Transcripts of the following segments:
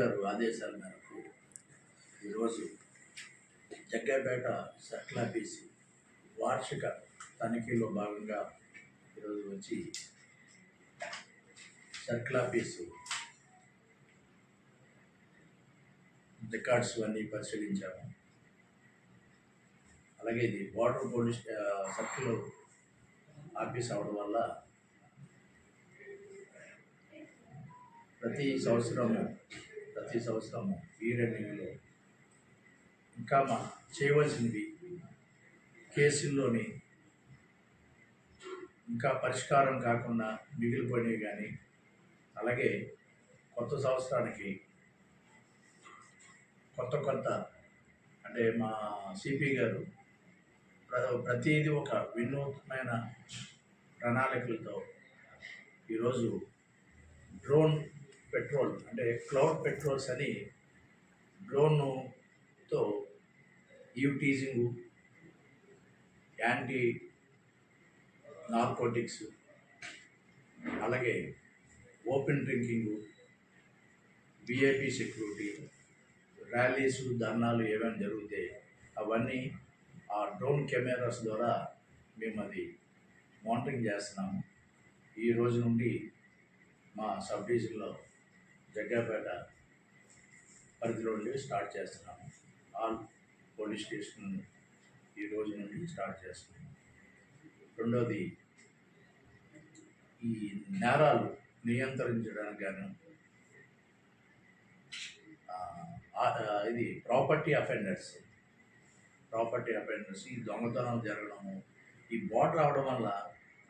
గారు ఆదేశాల మేరకు ఈరోజు జగ్గైపేట సర్కిల్ వార్షిక తనిఖీలో భాగంగా ఈరోజు వచ్చి సర్కిల్ ఆఫీసు రికార్డ్స్ అన్నీ పరిశీలించాము. అలాగే ఇది బార్డర్ పోలీస్ సర్కిల్ ఆఫీస్ అవడం వల్ల ప్రతి సంవత్సరము ప్రతి సంవత్సరము ఈ రన్నింగ్లో ఇంకా మా చేయవలసినవి కేసుల్లోని ఇంకా పరిష్కారం కాకుండా మిగిలిపోయినవి కానీ అలాగే కొత్త సంవత్సరానికి కొత్త కొత్త అంటే మా సిపి గారు ప్ర- ప్రతిదీ ఒక వినూత్నమైన ప్రణాళికలతో ఈరోజు డ్రోన్ పెట్రోల్ అంటే క్లౌడ్ పెట్రోల్స్ అని డ్రోన్తో యూటీజింగ్ యాంటీ నార్కోటిక్స్ అలాగే open drinking VIP security rallies ధర్నాలు ఏమైనా జరిగితే అవన్నీ ఆ డ్రోన్ కెమెరాస్ ద్వారా మేము అది మానిటరింగ్ చేస్తున్నాము. ఈ రోజు నుండి మా సబ్ డివిజన్లో జగ్గాపేట పరిధిలో నుండి స్టార్ట్ చేస్తున్నాము. ఆల్ పోలీస్ స్టేషన్ ఈ రోజు నుండి స్టార్ట్ చేస్తున్నాము. రెండోది ఈ నేరాలు నియంత్రించడానికి గాను ఇది ప్రాపర్టీ అఫెండర్స్ ప్రాపర్టీ అఫెండర్స్ ఈ దొంగతనం జరగడము ఈ బోట్ రావడం వల్ల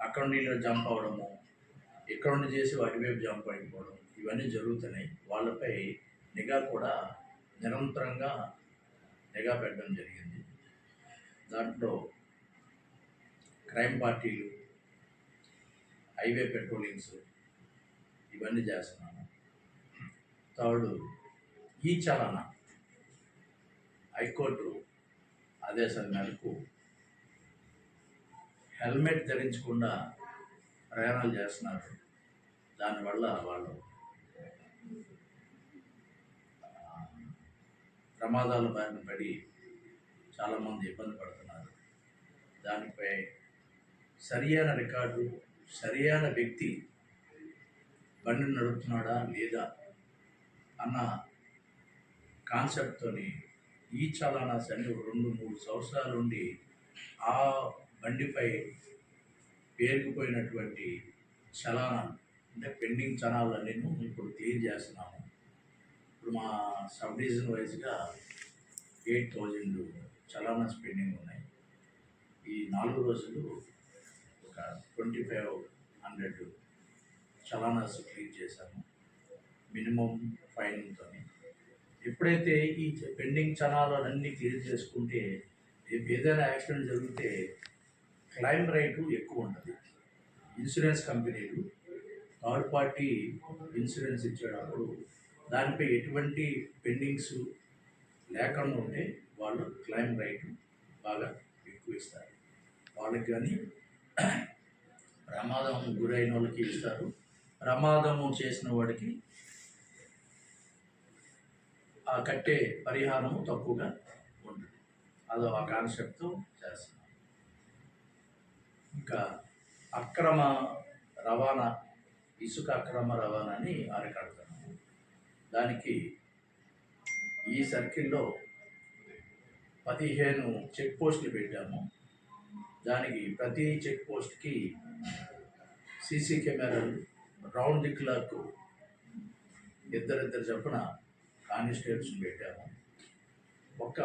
అక్కడ నీళ్ళు జంప్ అవ్వడము ఇక్కడ నుండి చేసి అటువైపు జంప్ అయిపోవడం ఇవన్నీ జరుగుతున్నాయి. వాళ్ళపై నిఘా కూడా నిరంతరంగా నిఘా పెట్టడం జరిగింది. దాంట్లో క్రైమ్ పార్టీలు హైవే పెట్రోలింగ్స్ ఇవన్నీ చేస్తున్నాను థర్డ్ ఈ చలన హైకోర్టు ఆదేశాల మేరకు హెల్మెట్ ధరించకుండా ప్రయాణాలు చేస్తున్నారు. దానివల్ల వాళ్ళు ప్రమాదాల బారిన పడి చాలామంది ఇబ్బంది పడుతున్నారు. దానిపై సరియైన రికార్డు సరియైన వ్యక్తి బండి నడుపుతున్నాడా లేదా అన్న కాన్సెప్ట్తోని ఈ చలానాస్ అని రెండు మూడు సంవత్సరాల నుండి ఆ బండిపై పేరుకుపోయినటువంటి చలానాలు అంటే పెండింగ్ చలానాలన్నీ ఇప్పుడు క్లియర్ చేస్తున్నాము. ఇప్పుడు మా సబ్ డివిజన్ వైజ్గా ఎయిట్ థౌజండ్ చలానా పెండింగ్ ఉన్నాయి. ఈ నాలుగు రోజులు ఒక twenty five hundred challans clear చేశాము మినిమం ఫైన్తో ఎప్పుడైతే ఈ పెండింగ్ చలానాలన్నీ క్లియర్ చేసుకుంటే ఏ- ఏదైనా యాక్సిడెంట్ జరిగితే క్లైమ్ రేటు ఎక్కువ ఉంటుంది. ఇన్సూరెన్స్ కంపెనీలు థర్డ్ పార్టీ ఇన్సూరెన్స్ ఇచ్చేటప్పుడు దానిపై ఎటువంటి పెండింగ్స్ లేకుండా ఉంటే వాళ్ళు క్లైమ్ రైట్ బాగా ఎక్కువ ఇస్తారు. వాళ్ళకి కానీ ప్రమాదం గురైన వాళ్ళకి ఇస్తారు. ప్రమాదము చేసిన వాడికి ఆ కట్టే పరిహారము తక్కువగా ఉంటుంది. అదో ఆ కాన్సెప్ట్తో చేస్తున్నాం ఇంకా అక్రమ రవాణా ఇసుక అక్రమ రవాణాని అరకడతారు దానికి ఈ సర్కిల్లో పదిహేను చెక్ పోస్టులు పెట్టాము. దానికి ప్రతి చెక్ పోస్ట్కి సీసీ కెమెరాలు రౌండ్ ది క్లాక్ ఇద్దరిద్దరు చొప్పున కానిస్టేబుల్స్ పెట్టాము. ఒక్క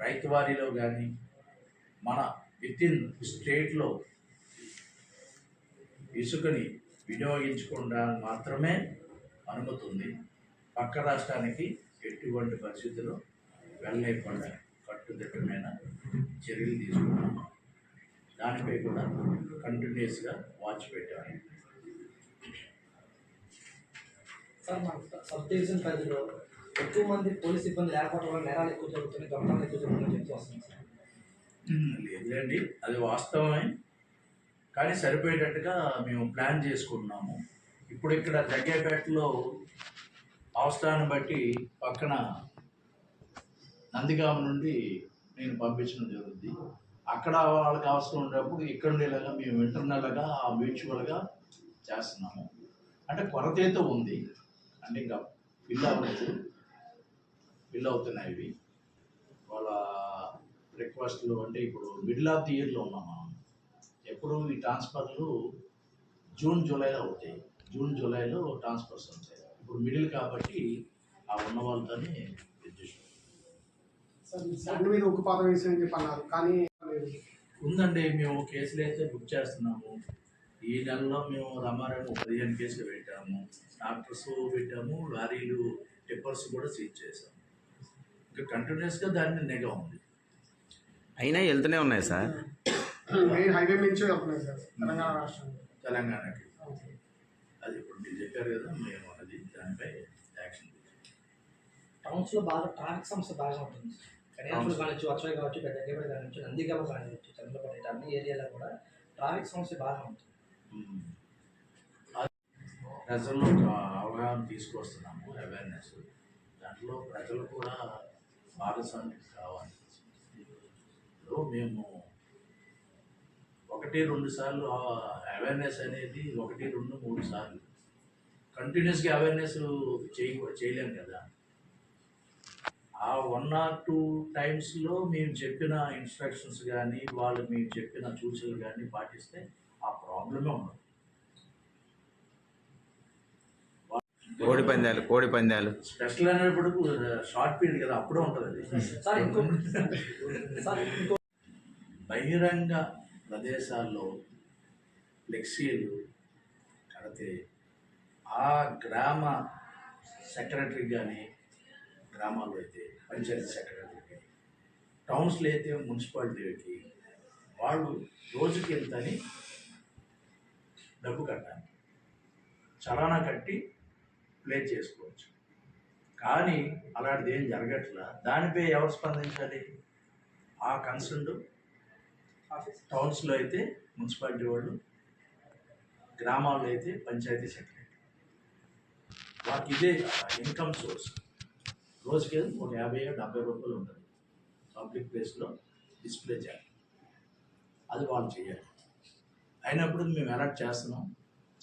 రైతువారీలో కానీ మన విత్ ఇన్ స్టేట్లో ఇసుకని వినియోగించకుండా మాత్రమే అనుమతి ఉంది పక్క రాష్ట్రానికి ఎటువంటి పరిస్థితుల్లో వెళ్ళలేకుండా కట్టుదిట్టమైన చర్యలు తీసుకున్నాము దానిపై కూడా కంటిన్యూస్గా వాచ్ పెట్టాము సార్ మన సబ్ డివిజన్ పరిధిలో ఎక్కువ మంది పోలీస్ సిబ్బంది లేకపోవడం వల్ల నేరాలు ఎక్కువ జరుగుతున్నాయి దొంగతనాలు ఎక్కువ జరుగుతున్నాయని చెప్తూ వస్తుంది సార్. లేదులేండి. అది వాస్తవమే. కానీ సరిపోయేటట్టుగా మేము ప్లాన్ చేసుకుంటున్నాము. ఇప్పుడు ఇక్కడ జగ్గేపేటలో అవసరాన్ని బట్టి పక్కన నందిగామ నుండి నేను పంపించడం జరుగుతుంది అక్కడ వాళ్ళకి అవసరం ఉన్నప్పుడు ఇక్కడ ఉండేలాగా మేము ఇంటర్నల్గా మ్యూచువల్గా చేస్తున్నాము. అంటే కొరత అయితే ఉంది. అంటే ఇంకా ఫిల్ అవ్వచ్చు ఫిల్ అవుతున్నాయి ఇవి. వాళ్ళ రిక్వెస్ట్లు అంటే ఇప్పుడు మిడిల్ ఆఫ్ ది ఇయర్లో ఉన్నాం మనం. ఎప్పుడు ఈ ట్రాన్స్ఫర్లు జూన్ జూలైలో అవుతాయి. జూన్ జూలైలో ట్రాన్స్ఫర్స్ ఉంటాయి ఇప్పుడు మిడిల్ కాబట్టి ఆ ఉన్న వాళ్ళతోనే అడ్జస్ట్ సార్ చెప్పి అన్నారు కానీ. ఉందండి మేము కేసులు అయితే బుక్ చేస్తున్నాము. ఈ నెలలో మేము రమారాము పదిహేను కేసులు పెట్టాము. డాక్టర్స్ పెట్టాము లారీలు టిప్పర్స్ కూడా సీజ్ చేసాము ఇంకా కంటిన్యూస్గా దాన్ని నిఘా ఉంది. అయినా వెళ్తూనే ఉన్నాయి సార్. హైవే నుంచి వెళ్తున్నాయి సార్ తెలంగాణ రాష్ట్రంలో. తెలంగాణకి. అది ఇప్పుడు మీరు చెప్పారు కదా మేము అది దానిపై యాక్షన్ తీసుకుంటాం. టౌన్స్లో బాగా ట్రాఫిక్ సమస్య బాగా ఉంటుంది. కన్యాకులు కానివచ్చు వచ్చాయి కావచ్చు దగ్గర కానివచ్చు నందిగామ కానివచ్చు చంద్రపల్లి అన్ని ఏరియాలో కూడా ట్రాఫిక్ సమస్య బాగా ఉంటుంది. ప్రజల్లో ఒక అవగాహన తీసుకొస్తున్నాము అవేర్నెస్ దాంట్లో ప్రజలు కూడా భాగస్వామ్యం కావాలి. మేము ఒకటి రెండు సార్లు అవేర్నెస్ అనేది ఒకటి రెండు మూడు సార్లు. కంటిన్యూస్గా అవేర్నెస్ చేయ చేయలేము కదా. ఆ వన్ ఆర్ టూ టైమ్స్లో మేము చెప్పిన ఇన్స్ట్రక్షన్స్ కానీ వాళ్ళు మేము చెప్పిన సూచనలు కానీ పాటిస్తే ఆ ప్రాబ్లమే ఉండదు. కోడి పందాలు కోడి పందాలు. స్పెషల్ అనేప్పుడు షార్ట్ పీరియడ్ కదా అప్పుడే ఉంటుంది అది. బహిరంగ ప్రదేశాల్లో ఫ్లెక్సీలు కడితే ఆ గ్రామ సెక్రటరీ కానీ గ్రామాల్లో అయితే పంచాయతీ సెక్రటరీకి టౌన్స్లో అయితే మున్సిపాలిటీకి వాళ్ళు రోజుకి ఎంతని డబ్బు కట్టాలి. చలానా కట్టి ప్లే చేసుకోవచ్చు. కానీ అలాంటిది ఏం జరగట్లా? దానిపై ఎవరు స్పందించాలి? ఆ కన్సర్న్ టౌన్స్లో అయితే మున్సిపాలిటీ వాళ్ళు గ్రామాల్లో అయితే పంచాయతీ సెక్రటరీ. వారికి ఇదే ఇన్కమ్ సోర్స్. రోజుకి ఒక యాభై డెబ్బై రూపాయలు ఉంటుంది. పబ్లిక్ ప్లేస్లో డిస్ప్లే చేయాలి అది వాళ్ళు చేయాలి. అయినప్పుడు మేము అలర్ట్ చేస్తున్నాం.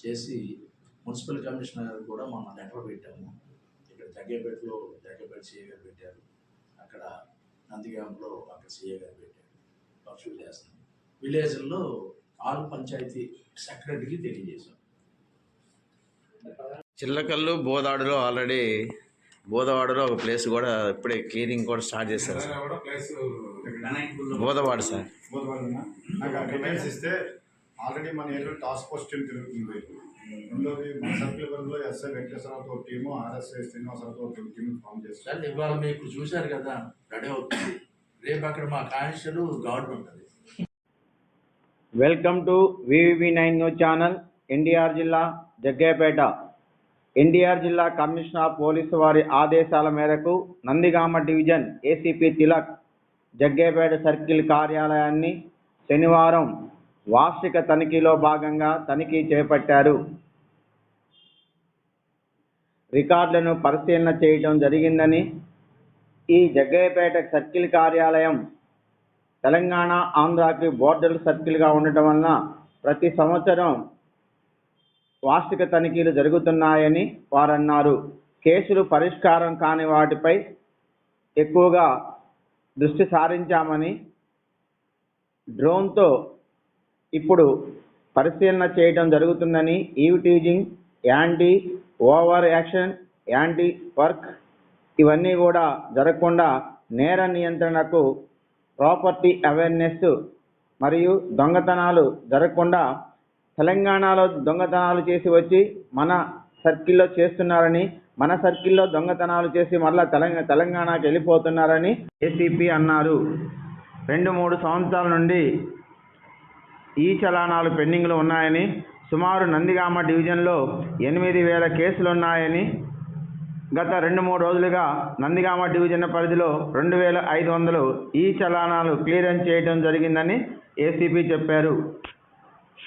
చేసి మున్సిపల్ కమిషనర్ కూడా మొన్న లెటర్ పెట్టాము. ఇక్కడ జగ్గేపేటలో జగ్గేపేట సీఏ గారు పెట్టారు. అక్కడ నందిగాంలో అక్కడ సీఏ గారు పెట్టారు. పక్షులు చేస్తున్నాం. విలేజ్లో ఆల్ పంచాయతీ సెక్రటరీకి తెలియజేశాం. చిల్లకల్లు బోదాడులో ఆల్రెడీ బోదవాడలో ఒక ప్లేస్ కూడా ఇప్పుడే క్లీనింగ్ కూడా స్టార్ట్ చేశారు సార్. కూడా ప్లేస్ బోదవాడ సార్. నాకు ఇస్తే ఆల్రెడీ మన ఏరియాలో టాస్క్ ఫోర్స్ టీం తిరుగుతుంది రెండోది మన సర్కిల్ లెవెల్లో ఎస్ఐ వెంకటేశ్వరరావుతో టీము ఆర్ఎస్ఐ శ్రీనివాసరావుతో ఒక టీం ఫామ్ చేస్తారు సార్ ఇవాళ మీకు చూశారు కదా రెడీ అవుతుంది. రేపు అక్కడ మా కానిస్టేబుల్ గార్డ్ ఉంటుంది welcome to VV nine news channel NTR జిల్లా జగ్గేపేట ఎన్డీఆర్ జిల్లా కమిషనర్ పోలీసు వారి ఆదేశాల మేరకు Nandigama division ACP Tilak Jaggayyapeta circle కార్యాలయాన్ని శనివారం వార్షిక తనిఖీలో భాగంగా తనిఖీ చేపట్టారు. రికార్డులను పరిశీలన చేయడం జరిగిందని ఈ జగ్గయ్యపేట సర్కిల్ కార్యాలయం తెలంగాణ ఆంధ్రాకి బోర్డర్ సర్కిల్గా ఉండటం వలన ప్రతి సంవత్సరం వార్షిక తనిఖీలు జరుగుతున్నాయని వారన్నారు. కేసులు పరిష్కారం కాని వాటిపై ఎక్కువగా దృష్టి సారించామని డ్రోన్తో ఇప్పుడు పరిశీలన చేయడం జరుగుతుందని eve teasing anti over action anti work ఇవన్నీ కూడా జరగకుండా నేర నియంత్రణకు ప్రాపర్టీ అవేర్నెస్ మరియు దొంగతనాలు జరగకుండా తెలంగాణలో దొంగతనాలు చేసి వచ్చి మన సర్కిల్లో చేస్తున్నారని మన సర్కిల్లో దొంగతనాలు చేసి మళ్ళీ తెలంగాణ తెలంగాణకి వెళ్ళిపోతున్నారని ఏసీపీ అన్నారు. రెండు మూడు సంవత్సరాల నుండి ఈ చలానాలు పెండింగ్లో ఉన్నాయని సుమారు నందిగామ డివిజన్లో ఎనిమిది వేల కేసులు ఉన్నాయని గత రెండు మూడు రోజులుగా నందిగామ డివిజన్ పరిధిలో రెండు వేల ఐదు వందలు ఈ చలానాలు క్లియరెన్స్ చేయడం జరిగిందని ఏసీపీ చెప్పారు.